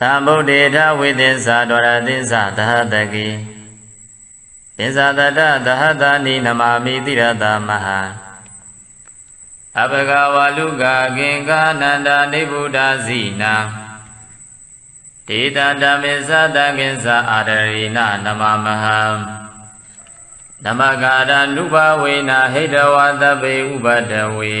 သံဗုဒ္ဓေထဝိသစ္စာဒဝရသစ္စာသဟတကိသစ္စာတတသဟတာနိနမမိတိရတမဟာအဘဂဝလူကကင်္ကာနန္ဒာနိဗ္ဗုဒ္ဓဇိနာဒေတာဓမ္မေသတကိစ္ဆာအာရရိနနမမဟံနမဂာရနုဘဝေနဟိတဝသဗ္ဗေဥပဒဝေ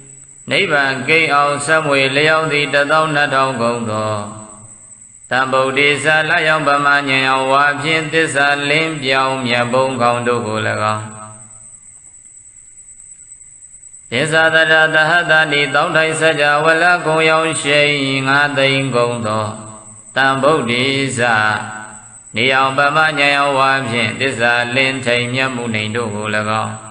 နိဗ္ဗာန်ကိန်းအောင်ဆက်မွေလျောင်းသည်12000ကုန်သောတံဗုဒ္ဓေသလျောင်းပမဉာဏ်အောင်ဝါဖြင့်တစ္ဆာလင်းပြောင်းမြတ်ဘုံကောင်းတို့ကို၎င်းသစ္စာတရတဟတနိတောင်းထိုင်စကြဝလကုံရောင်ရှိန်ငါသိမ့်ကုန်သောတံဗုဒ္ဓေသနေအောင်ပမဉာဏ်အောင်ဝါဖြင့်တစ္ဆာလင်းထိန်မြတ်မှုနေတို့ကို၎င်း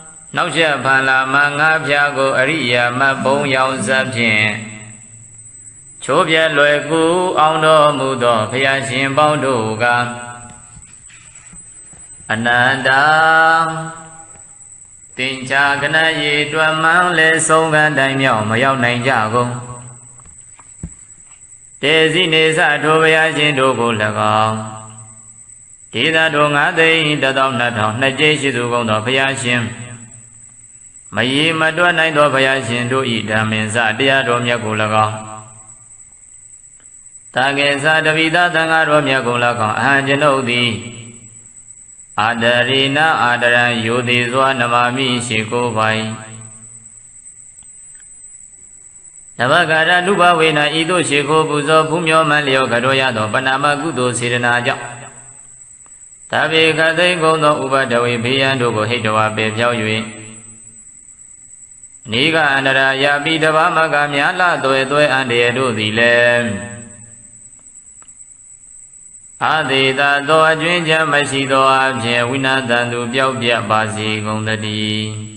နောက်ချက်ဖန်လာမငါးဖြာကိုအရိယာမဘုံရောင်စပ်ဖြင့်ချိုးပြဲလွယ်ကူအောင်တော်မူသောဘုရားရှင်ပေါင်းတို့ကအနန္တာတင်ချာကနရေတွမ်းမှန်လဲဆုံးကတိုင်မြောက်မရောက်နိုင်ကြကုန်တေစီနေစထိုဘုရားရှင်တို့ကို၎င်းဒေသတို့ငါသိန်းတသောနှစ်ထောင်နှစ်ကျိရှိသူကုန်သောဘုရားရှင် မရေမတွက်နိုင်သောဘုရားရှင်တို့ဤဓမ္မင်္စတရားတော်မြတ်ကို၎င်းတာကေသတပိသသံဃာတော်မြတ်ကို၎င်းအဟံကျွန်ုပ်သည်အာဒရိနာအာဒရံယောတိစွာနမမိရှိကိုပိုင်နဘဂရနုဘဝေနဤသို့ရှိခိုးပူဇော်ဖူးမြော်မှန်လျောကတော်ရသောပဏာမကုသိုလ်စေရနာကြောင့်တဗေခသိင်ကုန်သောဥပဒဝေဘေးရန်တို့ကိုဟိတဝါပေဖြောက်၍ နိကအန္တရာယာပိတဘာမကများလသွဲသွဲအန္တရာတို့သည်လည်းအာသေတာသောအကျွင်းချမ်းမရှိသောအဖြစ်ဝိနာတန်သူပျောက်ပြပါစေကုန်တည်း